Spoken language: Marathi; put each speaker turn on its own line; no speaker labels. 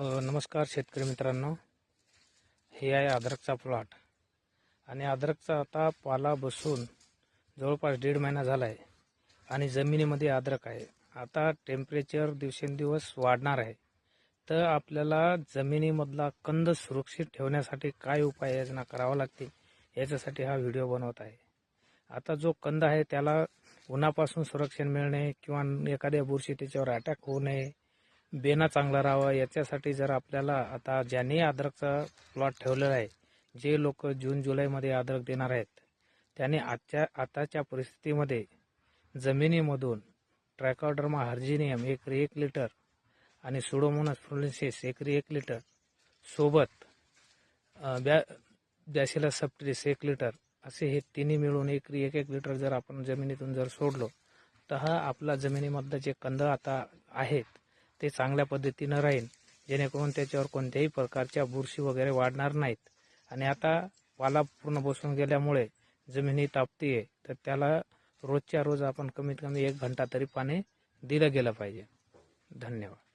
नमस्कार शेतकरी मित्रांनो. हे आहे अद्रकचा प्लॉट. आणि अद्रकचा आता पाला बसून जवळपास दीड महिना झाला आहे आणि जमिनीमध्ये अद्रक आहे. आता टेम्परेचर दिवसेंदिवस वाढणार आहे. तर आपल्याला जमिनीमधला कंद सुरक्षित ठेवण्यासाठी काय उपाययोजना करावं लागतील याच्यासाठी हा व्हिडिओ बनवत आहे. आता जो कंद आहे त्याला उन्हापासून संरक्षण मिळणे किंवा एखाद्या बुरशी त्याच्यावर अटॅक होऊ नये बेना चांगला राहावा याच्यासाठी जर आपल्याला आता ज्यांनी अद्रकचा प्लॉट ठेवलेला आहे जे लोक जून जुलैमध्ये अद्रक देणार आहेत त्यांनी आजच्या आताच्या परिस्थितीमध्ये जमिनीमधून ट्रॅकॉडर्मा हार्जिनियम एकरी एक लिटर आणि सुडोमोनस फ्रुलेन्सिस एकरी एक लिटर सोबत बॅ बॅसिलस सप्टिस एक लिटर असे हे तिन्ही मिळून एकरी एक एक लिटर जर आपण जमिनीतून जर सोडलो तर हा आपला जमिनीमधलं जे कंद आता आहेत ते चांगल्या पद्धतीनं राहील जेणेकरून त्याच्यावर कोणत्याही प्रकारच्या बुरशी वगैरे वाढणार नाहीत. आणि आता पाला पूर्ण बसून गेल्यामुळे जमिनी तापतीये तर त्याला रोजच्या रोज आपण कमीत कमी एक घंटा तरी पाणी दिलं गेलं पाहिजे. धन्यवाद.